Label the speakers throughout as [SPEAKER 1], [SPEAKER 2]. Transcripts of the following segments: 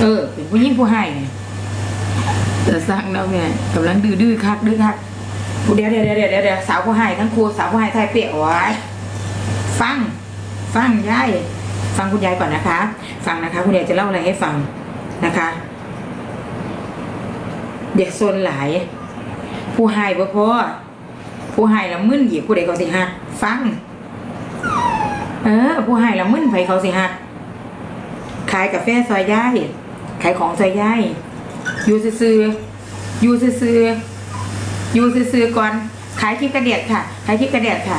[SPEAKER 1] เออเป็นผู้หญิงผู้ให้เนี่ยจะสร้างแล้วแม่กำลังดื้อดื้อคักดื้อคักเดี๋ยวเดี๋ยวเดี๋ยวเดี๋ยวเดียวสาวผู้ให้ทั้งครูสาวผู้ให้ไทยเปียกไว้ฟัง ฟังยายฟังคุณยายก่อนนะคะ ฟังนะคะ คุณยายจะเล่าอะไรให้ฟังนะคะเด็กโซนหลาย ผู้ให้บ่พอผู้ให้ละมึนหยียบผู้ใดเขาสิหักฟัง เออ ผู้ให้ละมึนไผเขาสิหักขายกาแฟซอยย่ายขายของซอยย่ายอยู่ซื่ออยู่ซื่ออยู่ซื่อก่อนขายคลิปกระเดียดค่ะ ขายคลิปกระเดียดค่ะ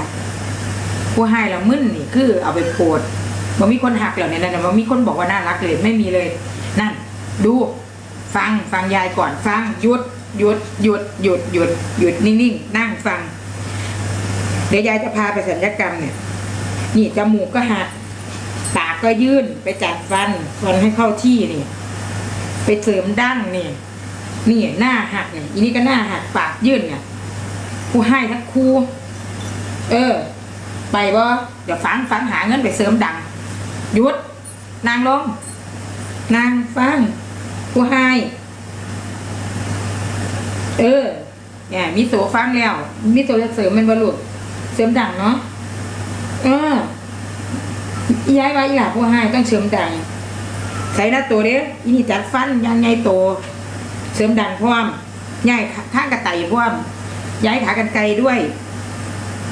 [SPEAKER 1] ผู้ให้ละมึนนี่คือเอาไปโพดบ่มีคนหักเหรอเนี่ยนะบ่มีคนบอกว่าน่ารักเลยไม่มีเลย นั่น ดู ฟังฟังยายก่อน ฟังหยุดหยุดหยุดหยุดหยุดหยุดนิ่งๆนั่งฟัง เดี๋ยวยายจะพาไปสัญญกรรมเนี่ย นี่จมูกก็หัก ก็ยื่นไปจัดฟันฟันให้เข้าที่นี่ ไปเสริมดั้งนี่นี่หน้าหักเนี่ยอีนี่ก็หน้าหักปากยื่นเนี่ยผู้ให้ทั้งครูเออ ไปบ่เดี๋ยวฟังฟังหาเงินไปเสริมดังหยุด นางลงนางฟังผู้ให้เออเนี่ยมีโสฟังแล้วมีโสจะเสริมมันบรรลุเสริมดังเนาะเออ ย้ายมาอีหล่าผู้ให้ต้องเสริมดังใส่หน้าตัวเด้อีนี่จัดฟันยางไงโต เสริมดังพร้อมย้ายข้างกระไตพร้อมย้ายขากันไกลด้วย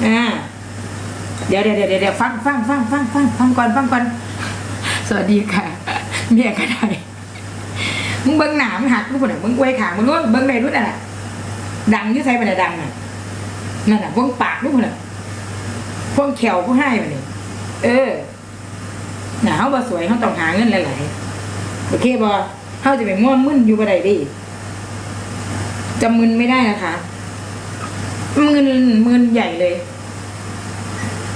[SPEAKER 1] อ่าเดี๋ยวเดี๋ยวเดี๋ยวเดี๋ยวฟังฟังฟังฟังฟังฟังก่อนฟังก่อนสวัสดีค่ะ เมียก็ได้มึงเบิ้งหนามหักมึงคนไหนมึงไว้ขามึงรู้เบิ้งในรุ่นอะดังยุ่ใส่ไปไหนดังอะนั่นอะพวงปากลูกคนน่ะพวงแขวผู้ให้มาเนี่ยเออ หนาเขาบ่สวยเขาต้องหาเงินหลายๆโอเคบ่เขาจะไปม่วมึนอยู่บ่ได้ดิจะมึนไม่ได้นะคะมึนมึนใหญ่เลย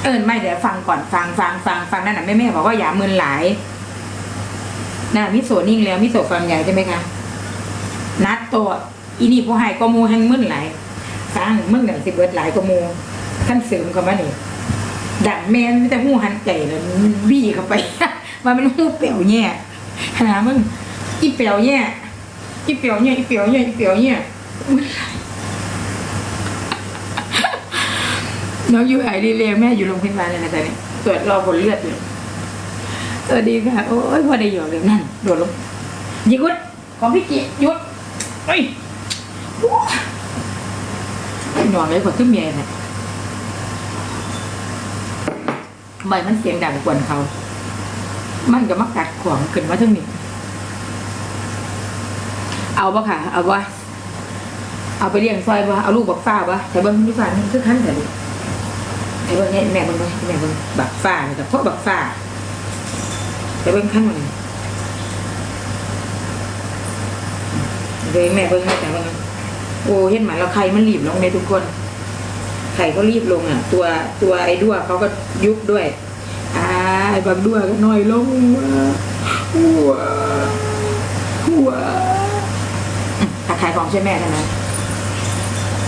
[SPEAKER 1] เอิญไม่เดี๋ยวฟังก่อนฟังฟังฟังฟังนั่นน่ะแม่แม่บอกว่าอย่ามึนหลายน่ะมิโซนิ่งแล้วมิโซฟังใหญ่ใช่ไหมคะนัดตัวอีนี่ผู้ให้ก็มูแห่งมึนหลายฟังมึงน่ะสิบเบิดหลายก็มูขั้นเสริมเข้ามานี่ ดังแมนไม่แต่หูหันใจเลยบี้เข้าไป ว่ามันหูเปียวแย่ขนาดมึงอีเปียวแย่อีเปียวแย่อีเปียวแย่อีเปียวแย่ยน้องอยู่ไอรีเลแม่อยู่โรงพยาบาลเลยนะตอนนี้ตรวจรอผลเลือดอยู่สวัสดีค่ะ โอ้ยพอได้หยอกเลยนั่นโดดลงยิงวุฒของพี่กิหยุดเฮ้ยโอ้ยหนอนเลยกว่าขึ้นเมียเลย ใบมันเสียงดังกวนเขา มันก็มากัดขวางขึ้นมาทั้งนี้ เอาปะค่ะ เอาปะเอาไปเลี้ยงซอยปะเอาลูกบักฟ้าปะแต่เบิ้งนี่ฟ้านี่คือขั้นแต่ลูกแต่เบิ้งเนี่ยแม่เบิ้งเบิ้งแม่เบิ้งบักฟ้านี่กับพ่อบักฟ้า แต่เบิ้งขั้นมันเบิ้งแม่เบิ้งให้แต่เบิ้งโอ้เห็นไหมเราใครมันรีบลงเลยทุกคน ไข่ก็รีบลงอะ ตัวตัวไอ้ด้วเขาก็ยุบด้วยอ่าไอ้บางด้วก็น้อยลงหัวหัวถ้าขายของใช่แม่เท่านั้น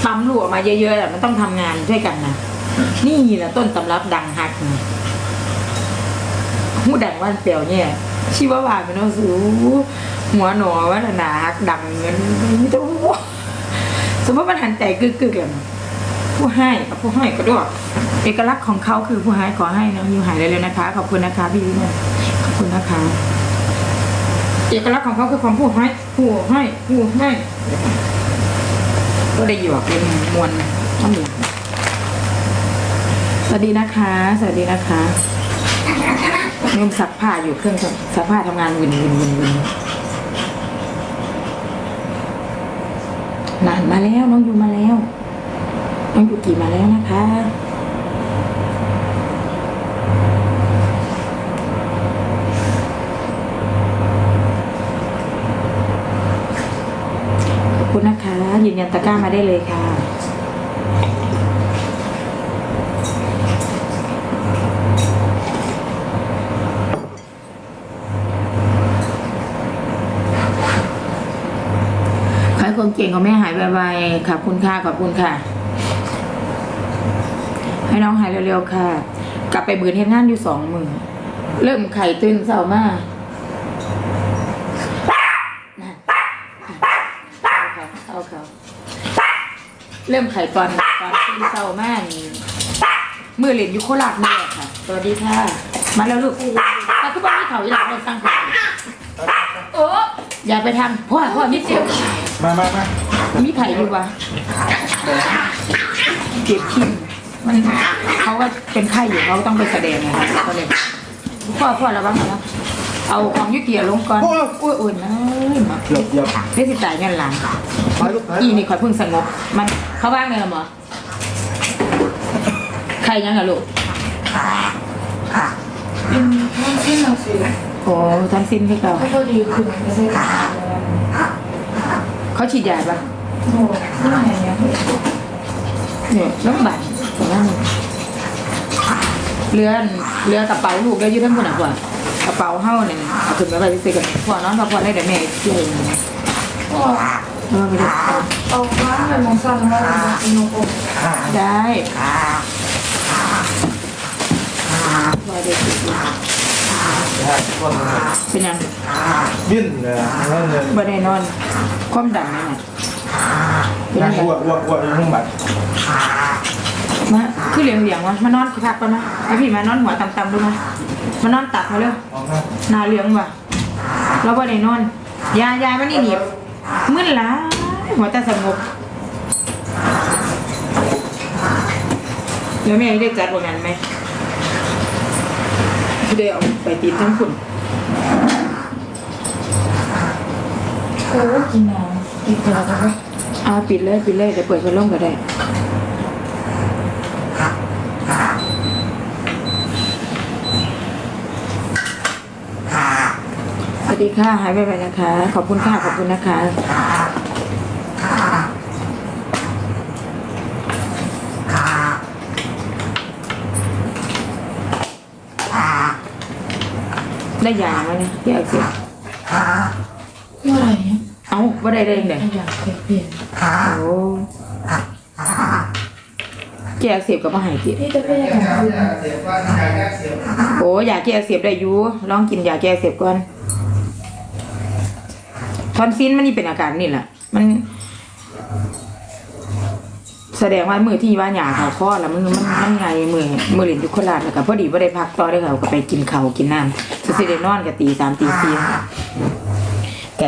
[SPEAKER 1] ปั๊มลูกออกมาเยอะๆอะมันต้องทำงานช่วยกันนะนี่แหละต้นตำรับดังฮักนะหูดังว่านเปียวเนี่ยชีวาวาเป็นน้องสูหัวหนอว่าหนาฮักดังเงินไม่ต้องสมมติมันหันใจกึกๆเลย ผู้ให้กับผู้ให้ก็ด้วยเอกลักษณ์ของเขาคือผู้ให้ขอให้น้องยูหายเร็วๆนะคะ ขอบคุณนะคะพี่วิมลขอบคุณนะคะ เอกลักษณ์ของเขาคือความผู้ให้ผู้ให้ผู้ให้ก็ได้หยอกเป็นมวลน้ำเหลือสวัสดีนะคะ สวัสดีนะคะเงินซักผ้าอยู่เครื่องซักผ้าทำงานวินวินวินวินนานมาแล้วน้องอยู่มาแล้ว น้องยูกิมาแล้วนะคะ ขอบคุณนะคะ ยืนยันตะกร้ามาได้เลยค่ะขอให้คนเก่งของแม่หายไวๆขอบคุณค่ะ ขอบคุณค่ะ ให้น้องหายเร็วๆค่ะ กลับไปบืนเฮ็ดงานอยู่สองมือเริ่มไข่ตื่นเศาร์มาเอาเขเริ่มไข่ตอนตอนตื่นเสาร์มากเมื่อเหรียญยุโคลาดนี่แค่ะสวัสดีค่ะ มาแล้วลูกต่ทุกคนที่เขาอีหลังเราสร้างข่าวโอ้อย่าไปทำพ่อพ่อมิดเดี
[SPEAKER 2] มามามา
[SPEAKER 1] มีไข่อยู่วะเก็บทิ้ง มันเขาก็เป็นไข้อยู่เขาก็ต้องไปแสดงนะครับก็เลยพ่อพ่อระวังนะเอาของยุติลงก่อนอุ้ยอุ่นเลยมา
[SPEAKER 2] เหยียบเหยียบ
[SPEAKER 1] ได้สิตายเงินหลัง
[SPEAKER 2] ไปลูกไป
[SPEAKER 1] อีนี่คอยเพิ่งสงบ มันเขาว่างเลยเหรอหมอใครยังอะลูก
[SPEAKER 3] เป็นท่านที่หนังสือ
[SPEAKER 1] โอ้ทั้งสิ้นที่เก่า
[SPEAKER 3] ก็พอดีคุณไม่ใช่ค่ะ
[SPEAKER 1] เขาฉีดยาปะ
[SPEAKER 3] โอ้ที่ไหนเนี่ย
[SPEAKER 1] เนี่ยน้ำบัตรผมว่า เรือนเรือกระเป๋าลูกได้อยืดทั้งหมดอะพ่อกระเป๋าเฮ้าเนี่ยเอาขึ้นมาไปซื้อกันพ่อนอนพักผ่อนได้แต่แม่เที่ยวเอง
[SPEAKER 3] ก็
[SPEAKER 1] เออไปเลย
[SPEAKER 3] เอาฟ้าไปมองสั่งมาเป็นนกอก
[SPEAKER 1] ได้ว่าเด็ก
[SPEAKER 2] คน
[SPEAKER 1] เป็นยัง
[SPEAKER 2] ดิ้นเลยนั่นเลย
[SPEAKER 1] บ่ได้นอน ความดันนี่น่ะเป็น
[SPEAKER 2] นั่
[SPEAKER 1] ยังงไง
[SPEAKER 2] อ้วกอ้วกอ้วกอยู่ข้างบัด
[SPEAKER 1] มาคือเหลียงเหลียงๆวะมานอนพักก่อนนะไอพี่มานอนหัวต่ำๆดูนะมานอนตักมาเร็ว
[SPEAKER 2] มองข้าง
[SPEAKER 1] หนาเหลืองว่ะแล้วบ่ได้นอน ยายายมันนี่หนีบมึนหละหัวแต่สงบแล้วแม่ได้จัดวันนั้นไหมได้เอาไปตีนทั้งคุณ
[SPEAKER 3] โอ้กินน้ำกินเกลือกันไหม
[SPEAKER 1] เอาปิดเลยปิดเลยเดี๋ยวเปิดพัดลมก็ได้ สวัส ดีค่ะ หายไปไปนะคะ ขอบคุณค่ะ ขอบคุณนะคะ ได้ยาไหมเนี่ยพี่อักเสบ
[SPEAKER 3] เมื่อไหร่เนี่ย
[SPEAKER 1] เอ้าว่าได้ได้ยังไง
[SPEAKER 3] อยากเปลี่ยน
[SPEAKER 1] โอ้แกอักเสบกับมาหายติ
[SPEAKER 3] พี่จะเป็นยังไงคุณ
[SPEAKER 2] เสียบว่าที่ไหนแก้เสียบ
[SPEAKER 1] โอ้ยาแก้อักเสบได้อยู่ลองกินยาแก้อักเสบก่อน ทอนซินมันนี่เป็นอาการนี่แหละ มัน แสดงว่ามือที่ว่าหยาเขาข้อแล้วมันมันมันไงมือมือเหรียญยุคโคราชแล้วก็พอดีว่าได้พักต่อได้เขาก็ไปกินเขากินน้ำสิได้นอนกับตีสามตีสี่แก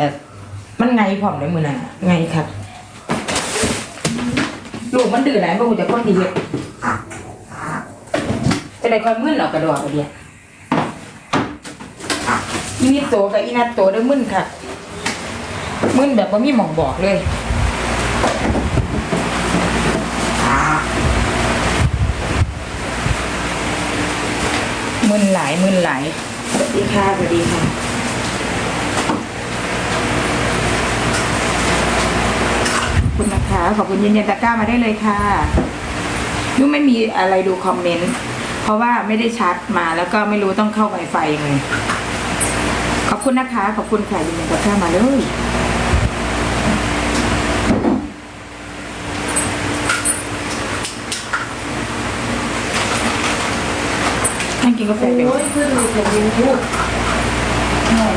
[SPEAKER 1] มันไงพร้อมเลยมือนั้นไงครับลูกมันดื้อไหนบ่กูจะคนดีเฮ็ดจะได้คอยมึนออกกระดอกกระเดียอีนิโตกับอีนัดโตได้มึนค่ะ มึนแบบว่ามีหมองบอกเลยมึนหลายมึนหลายสวัสดีค่ะสวัสดีค่ะขอบคุณนะคะขอบคุณยืนยันตะกร้ามาได้เลยค่ะยุ่งไม่มีอะไรดูคอมเมนต์เพราะว่าไม่ได้ชัดมาแล้วก็ไม่รู้ต้องเข้าไวไฟยังไงขอบคุณนะคะ ขอบคุณค่ะยืนยันตะกร้ามาเลย นกินกาแฟเดี๋ยว
[SPEAKER 3] โอ้ยคือดูแต่ยูทูบหน่อย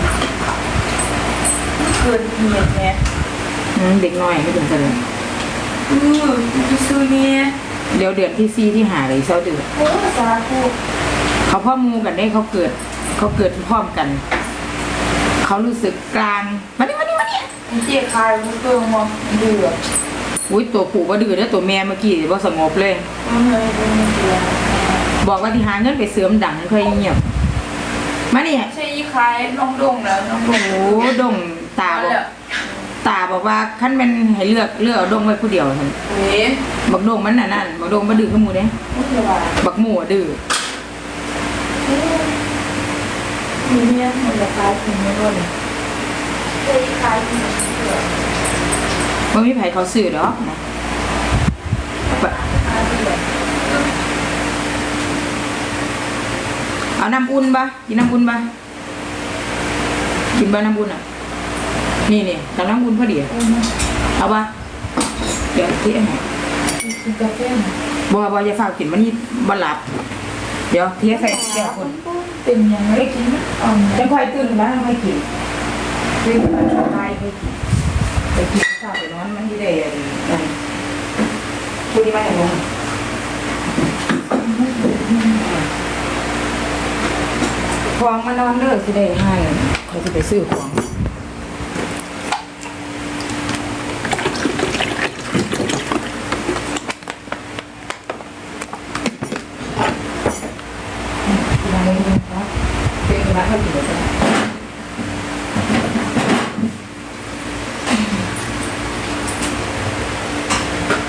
[SPEAKER 3] เกินเหยียดแท้
[SPEAKER 1] อืมเด็กน้อยไม่ถึงกันเลย
[SPEAKER 3] อือจะซื้อเนี่ย
[SPEAKER 1] เดี๋ยวเดือนที่ซี่ที่หาเลยเศร้าเดือน
[SPEAKER 3] โอ้สาธุ
[SPEAKER 1] เขาพ่อมูกันได้เขาเกิด เขาเกิดพร้อมกัน เขารู้สึกกลางมานี่มานี่มานี่
[SPEAKER 3] เจี๊ยคายมันตัวมองเดือด
[SPEAKER 1] อุ้ยตัวปู่ว่าเดื้อแล้วตัวแม่เมื่อกี้ว่าสงบเลย
[SPEAKER 3] มันเลยเป็นเดือ
[SPEAKER 1] บอกว่าที่หาเงินไปเสริมดังเคยเงียบ มานี่
[SPEAKER 3] ใช่ยี่คายน้องดงแล้วน้องด
[SPEAKER 1] โอ้
[SPEAKER 3] ง
[SPEAKER 1] โหดงตาบอกตาบอกว่าขั้นเป็นให้เลือกเลือกเอาดงไว้ผู้เดียวท่าน
[SPEAKER 3] เฮ้ย
[SPEAKER 1] บักดงมันน่ะนั่นบักดงมาดื้อขึ้นหมูเด้
[SPEAKER 3] ไม่สบาย
[SPEAKER 1] บักหมูอะดื้อ
[SPEAKER 3] มีเนี่ยมันจะคล้ายถึงไม่รู้เลยใช่ยี่คายถึงเดือด
[SPEAKER 1] มันมีไผเขาซื้อดอกนะบะ
[SPEAKER 3] คาย เดือด
[SPEAKER 1] เอาน้ำอุ่นปะกินน้ำอุ่นปะกินบะน้ำอุ่นอะ นี่นี่กับน้ำอุ่นพอดีอะเอาปะเดี๋ยวที่ให้
[SPEAKER 3] กินกาแฟหน่อย
[SPEAKER 1] บัวบัวจะฝากกินมันนี่บัหลับ เดี๋ยวเทียใส่แก้วคน
[SPEAKER 3] เป็นยังไงกินอ่อน
[SPEAKER 1] จะค่อยตื่นแล้วค่อยกินตื่นมาชอบไปค่อยกินไปกินข้าวไปนอนมันที่ได้อะไรกันพูดดีมากเลยน ของมานอนเลิกสิได้ให้เขาจะไปซื้อของมาเลยนะครับเป็นร้านข้าวจี่จ้ะ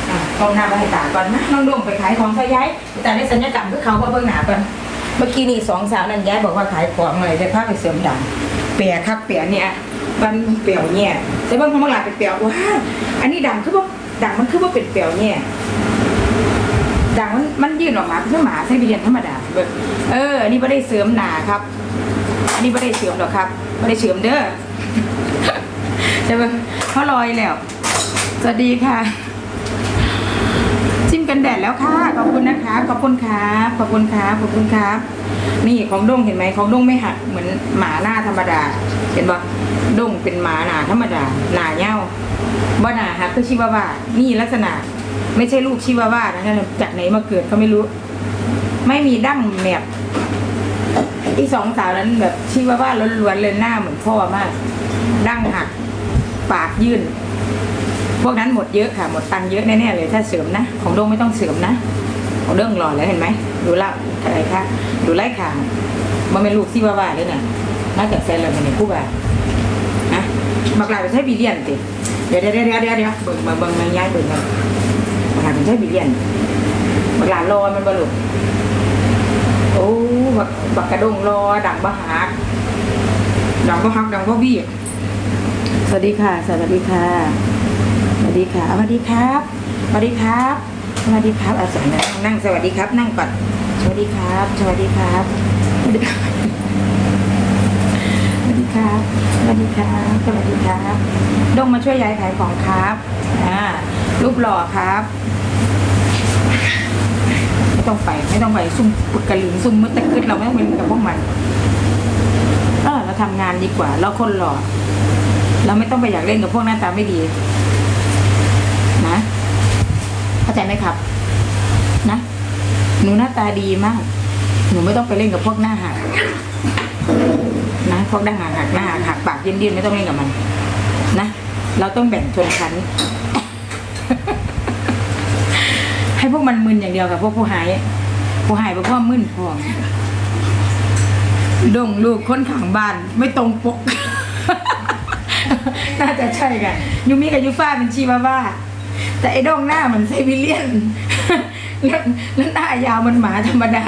[SPEAKER 1] อะลองหน้าไปให้ตาก่อนนะน้องดวงไปขายของซะย้ายแต่ได้สัญญกรรมคือเขาว่าเบิ่งหน้าก่อน เมื่อกี้นี่สองสาวนั่นย้ายบอกว่าขายของเลยได้พาไปเสริมดังเปียคักเปียเนี่ยมันเปียวเนี่ยแต่เบิ่งพอมาหลายเป็นเปียวว้าอันนี้ดังคือว่าดังมันคือว่าเป็นเปียวเนี่ยดังมันมันยื่นออกมาเป็นหมาไส้เบียนธรรมดาเบิ่งเอออันนี้ไม่ได้เสริมหนาครับ อันนี้ไม่ได้เสริมหรอกครับไม่ได้เสริมเด้อใช่ไหมเขาลอยแล้วสวัสดีค่ะ กันแดดแล้วค่ะ ขอบคุณนะคะ ขอบคุณครับขอบคุณครับขอบคุณครับ นี่ของด้งเห็นไหมของด้งไม่หักเหมือนหมาหน้าธรรมดา เห็นปะด้งเป็นหมาหนาธรรมดา หนาเง่าบ่หนาหักคือชิวาว่านี่ลักษณะ ไม่ใช่ลูกชิวาว่านะจากไหนมาเกิดก็ไม่รู้ ไม่มีดั้งแมบอีสองสาวนั้นแบบชิวาว่าล้วนๆเลยหน้าเหมือนพ่อมาก ดั้งหัก ปากยื่น พวกนั้นหมดเยอะค่ะ หมดตังเยอะแน่ๆเลยถ้าเสริมนะ ของโดงไม่ต้องเสริมนะ ของเรื่องหล่อแล้วเห็นไหมดูละอะไรคะดูไล่ข่างมันเป็นลูกซี่ว่าว่าเลยน่ะน่าจะแซนเลยมันเป็นผู้บ่านะบักหลายเป็นใช้บีเลียนติเดี๋ยวเดี๋ยวเดี๋ยวเดี๋ยวเดี๋ยวเบิ่งเบิ่งเบิ่งมันย้ายเบิ่งกันบักหลายเป็นใช้บีเลียนบักหลายรอมันบลุโอ้บักบักกระดงรอดังบะหักดังบะหักดังบะบี้สวัสดีค่ะ สวัสดีค่ะ วัสดีค่ะสวัสดีครับสวัสดีครับสวัสดีครับอาสานั่งนั่งสวัสดีครับ นั่งก่อนสวัสดีครับ สวัสดีครับสวัสดีครับสวัสดีครับสวัสดีครับสวัสดีครับดงมาช่วยยายขายของครับอ่ารูปหล่อครับไม่ต้องไปไม่ต้องไปซุ่มปุดกระหลิงซุ่มมืดตะกึดเราไม่ต้องเป็นกับพวกมันเออเราทำงานดีกว่า เราคนหล่อเราไม่ต้องไปอยากเล่นกับพวกหน้าตาไม่ดี เข้าใจไหมครับ นะ หนูหน้าตาดีมาก หนูไม่ต้องไปเล่นกับพวกหน้าหักนะพวกหน้าหักหักหน้าหักหักปากเย็นๆไม่ต้องเล่นกับมัน นะ เราต้องแบ่งชนชั้น ให้พวกมันมึนอย่างเดียวกับพวกผู้หาย ผู้หายเพราะว่ามึนพองดงลูกค้นขังบ้าน ไม่ตรงปก น่าจะใช่กันยูมิกับยูฟ่าเป็นชีวาว่า แต่ไอ้ดองหน้าเหมือนไซบีเรียนแล้วแล้วหน้ายาวมันหมาธรรมดา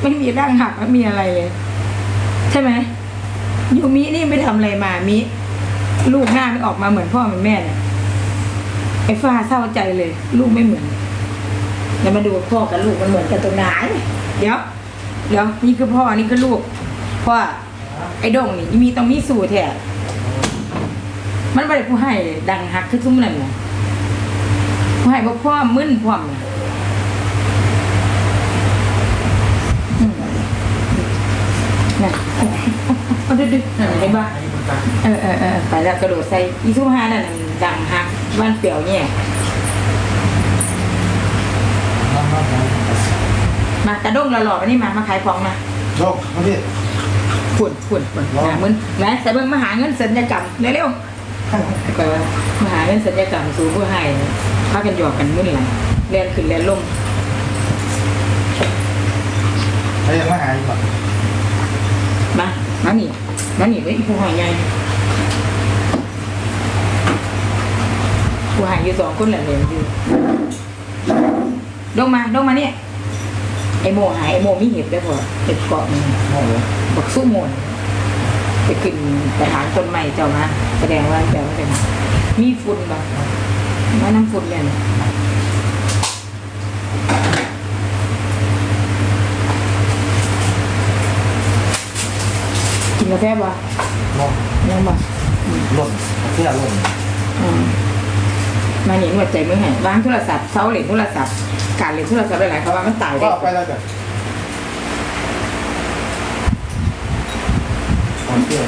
[SPEAKER 1] ไม่มีร่างหักไม่มีอะไรเลย ใช่ไหมยูมินี่ไม่ทำอะไรมามิ ลูกหน้าไม่ออกมาเหมือนพ่อเหมือนแม่เนี่ยไอ้ฟ้าเศร้าใจเลย ลูกไม่เหมือนแล้วมาดูพ่อกับลูกมันเหมือนกันตรงไหนเดี๋ยวเดี๋ยวนี่คือพ่อนี่คือลูกพ่อไอ้ดงนี่มีต้องมีสูตรแท้มันไม่ได้ผู้ให้ดังหักคือทุ่มนั่นนะ ให้บอกพ่อมึนพร้อมน่ะอืมน่ะเอาดึกๆนั่นเห็นปะเออเออเออไปแล้วกระโดดใส่อีสุฮานั่นน่ะดังหักบ้านเปี่ยวเนี่ยมาตะด้งเราหล่อๆมานี่มามาขายของมา
[SPEAKER 2] โชคมาดิ
[SPEAKER 1] ฝุ่นฝุ่นฝุ่นหาเงินแหม่ใส่เบิ่งมาหาเงินสัญญกรรมเร็วๆ ก็มาหาเงินสัญญกรรมสู่ผู้ให้พากันหยอกกันมึนหลังเรียนขึ้นเรียนลง
[SPEAKER 2] ใครยังมหายก่
[SPEAKER 1] มามานี่มานี่ไว้อีผู้ให้ใหญ่ผู้ให้อยู่สองคนแหละเรียนอยู่ดงมาดงมาเนี่ยไอโมหายไอโมมีเห็บได้พอเห็บเกาะมันบักสู้มน ไปขึ้นไปหาต้นใหม่เจ้ามาแสดงว่าเจ้าเป็นมีฝุ่นบ่มาน้ำฝุ่นเนี่ยนะกินกาแฟบ่
[SPEAKER 2] มอง
[SPEAKER 1] ยังบ่
[SPEAKER 2] หล่นเสื้อหล่น
[SPEAKER 1] อืมมาหนีหนวดใจมือแห่วางโทรศัพท์เซาเหล่นโทรศัพท์การเล่นโทรศัพท์หลายๆเขาว่ามันตาย
[SPEAKER 2] ก็
[SPEAKER 1] ได้
[SPEAKER 2] ไปแล้วจ้ะโอเค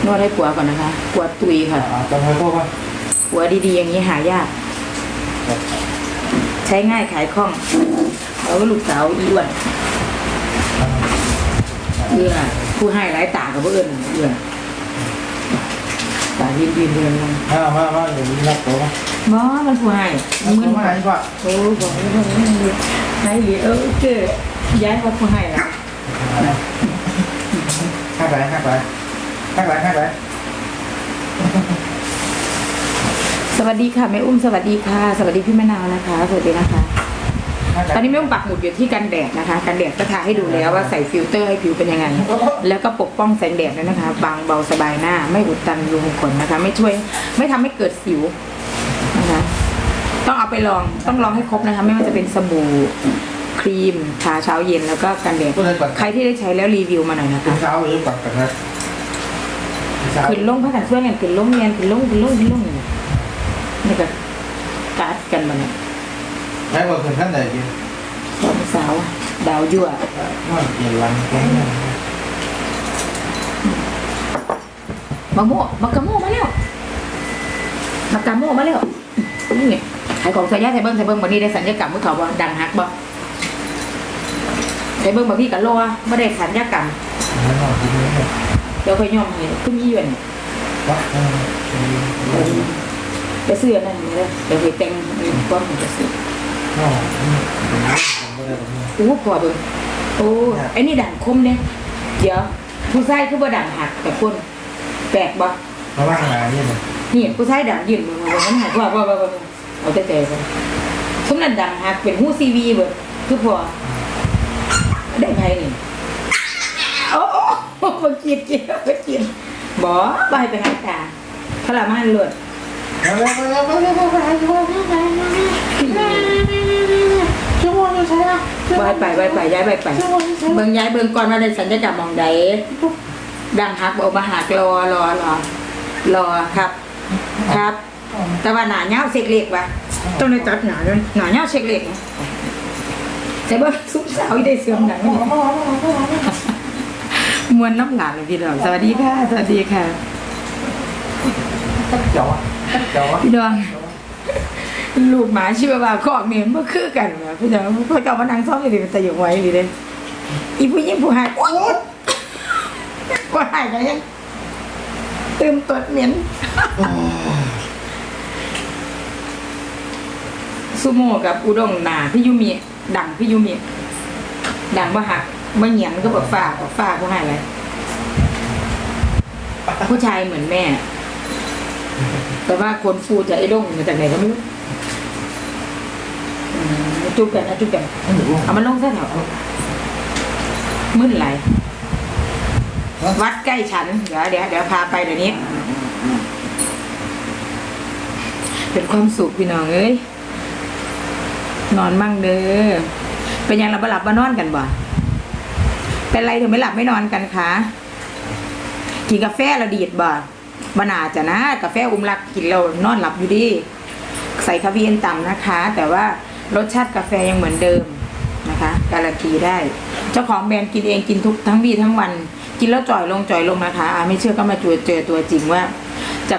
[SPEAKER 2] น
[SPEAKER 1] วดให้ปัวก่อนนะคะปัวตุยค่ะ
[SPEAKER 2] อ่าจำให้พวกว่า
[SPEAKER 1] ปัวดีๆอย่างนี้หายาก ใช่ช้ง่ายขายคล่องแล้วก็ลูกสาวอีอ้วนเอื้อผู้ให้หลายตากับเอื้อนเอื้อตายินยินเรียนลง
[SPEAKER 2] มามามาเดี๋ยวนี้นักโตมา
[SPEAKER 1] บอมันผู้ให้มึง
[SPEAKER 2] มาดีกว่า
[SPEAKER 1] โอ้บอกว่ามันดีให้ดีเออเจ้ย้ายว่าผู้ให้ละ
[SPEAKER 2] ห้าไปห้าไป ห้าไปห้าไป
[SPEAKER 1] สวัสดีค่ะแม่อุ้มสวัสดีค่ะ สวัสดีพี่มะนาวนะคะสวัสดีนะคะ ตอนนี้แม่อุ้มปักหมุดอยู่ที่กันแดดนะคะ กันแดดก็ทาให้ดูแล้วว่าใส่ฟิลเตอร์ให้ผิวเป็นยังไง แล้วก็ปกป้องแสงแดดด้วยนะคะ บางเบาสบายหน้า ไม่อุดตันรูขุมขนนะคะ ไม่ช่วย ไม่ทำให้เกิดสิวนะคะ ต้องเอาไปลองต้องลองให้ครบนะคะ ไม่ว่าจะเป็นสบู่ครีมทาเช้าเย็นแล้วก็กันแดด
[SPEAKER 2] ก็เลยปัด
[SPEAKER 1] ใครที่ได้ใช้แล้วรีวิวมาหน่อยนะ
[SPEAKER 2] เป็น
[SPEAKER 1] คะ
[SPEAKER 2] เช้าเลยปัดกันนะเช้า
[SPEAKER 1] ขึ้นลงพักกันช่วยกันขึ้นลงเรียนขึ้นลงขึ้นลงขึ้นลงนี่นะนี่ก็การ์ดกันมาเนี่ย
[SPEAKER 2] แม่บอกถึงขั้นไหนดี
[SPEAKER 1] สองสาวดาวยั่ว
[SPEAKER 2] ว่าเปลี่ยนรังแกง
[SPEAKER 1] มะม่วงมะกะโม่มาแล้วมะกะโม่มาแล้วนี่ไงขายของสายยาใส่เบิ้งใส่เบิ้งวันนี้ได้สัญญากรรมมือเขาบ่ดังฮักบ่ใส่เบิ้งบางพี่กะโลอะไม่ได้สัญญากรรม
[SPEAKER 2] ไม่ต้องกิน เลย
[SPEAKER 1] เดี๋ยวค่อยย่อมให้ขึ้นยี่วัน
[SPEAKER 2] วัดเออ
[SPEAKER 1] ไปซื้ออันนั่นนี่เลยเดี๋ยวไปแต่งก้อนของจะซื้อ
[SPEAKER 2] อ๋อเป็นเรื่องไม่ได้ตรงนี้
[SPEAKER 1] โอ้พอเบิ้งโอ้ไอ้นี่ด่างคมเนี่ยเดี๋ยวผู้ชายคือบ่ด่างหักแต่คนแปลกบ่
[SPEAKER 2] เพราะว่าขนาดนี้เลย
[SPEAKER 1] นี่ผู้ชายด่างยืนมือมือมันหักว่าว่าว่าว่าเอาแต่ใจไปสมนั้นด่างหักเป็นหูซีวีเบิดคือพอได้ไงนี่โอ้โอ้มากินกินมากินบ่บ่ให้ไปหาตาพรมานเลือด
[SPEAKER 2] มามาแล้วมาแล้วมาแล้วมาแล้วชั่วโมงนึงใช่ไหม
[SPEAKER 1] บ่ให้ไปบ่ให้ไปย้ายไปไปเบิ่งย้ายเบิ่งก่อนว่าได้สัญญากรรมมองใดดังหักบ่มาหักรอรอรอรอครับ ครับ แต่ว่าหนาเงาเช็คเล็กว่ะต้องได้จัดหนาด้วยหนาเงาเช็คเล็กแต่ว่าทุกสาวได้เสื่อมหนัง มวนน้ำหลานเลยพี่ดองสวัสดีค่ะ สวัสดีค่ะ
[SPEAKER 2] เจ๋วเจ๋ว
[SPEAKER 1] พี่ดองลูกหมาชื่อว่าคอกเนี่ยมันคือกันเหรอพี่ดองพ่อเจ้ามานั่งซ้อมอยู่ดิมันแต่อยู่ไว้ดิเลยอีผู้หญิงผู้หายโอ๊ยผู้หายก็ยังตื่มตดเหม็นซูโม่กับอุด้งหนาพี่ยูมิดังพี่ยูมิดังบ่หัก บ่เหยียงก็บอกฝ้าบอกฝ้าผู้ให้อะไรผู้ชายเหมือนแม่ แต่ว่าคนฟูจะไอ้ด้งมาจากไหนก็ไม่รู้อืมจุบกันนะจุบกันเอามันลงซะแถวมึนไหลวัดใกล้ฉัน เดี๋ยวเดี๋ยวเดี๋ยวพาไปเดี๋ยวนี้ เป็นความสุขพี่น้องเอ้ยนอนมั่งเด้อเป็นยังเราบ่หลับบ่นอนกันบ่ เป็นไรถึงไม่หลับไม่นอนกันคะกินกาแฟเราดีดบ่บนาจะนะ กาแฟอุ้มรักกินเรานอนหลับอยู่ดี ใส่คาเฟอีนต่ำนะคะ แต่ว่ารสชาติกาแฟยังเหมือนเดิมนะคะ การันตีได้ เจ้าของแบรนด์กินเองกินทุกทั้งวีทั้งวัน กินแล้วจ่อยลงจ่อยลงนะคะ ไม่เชื่อก็มาจูเจอตัวจริงว่า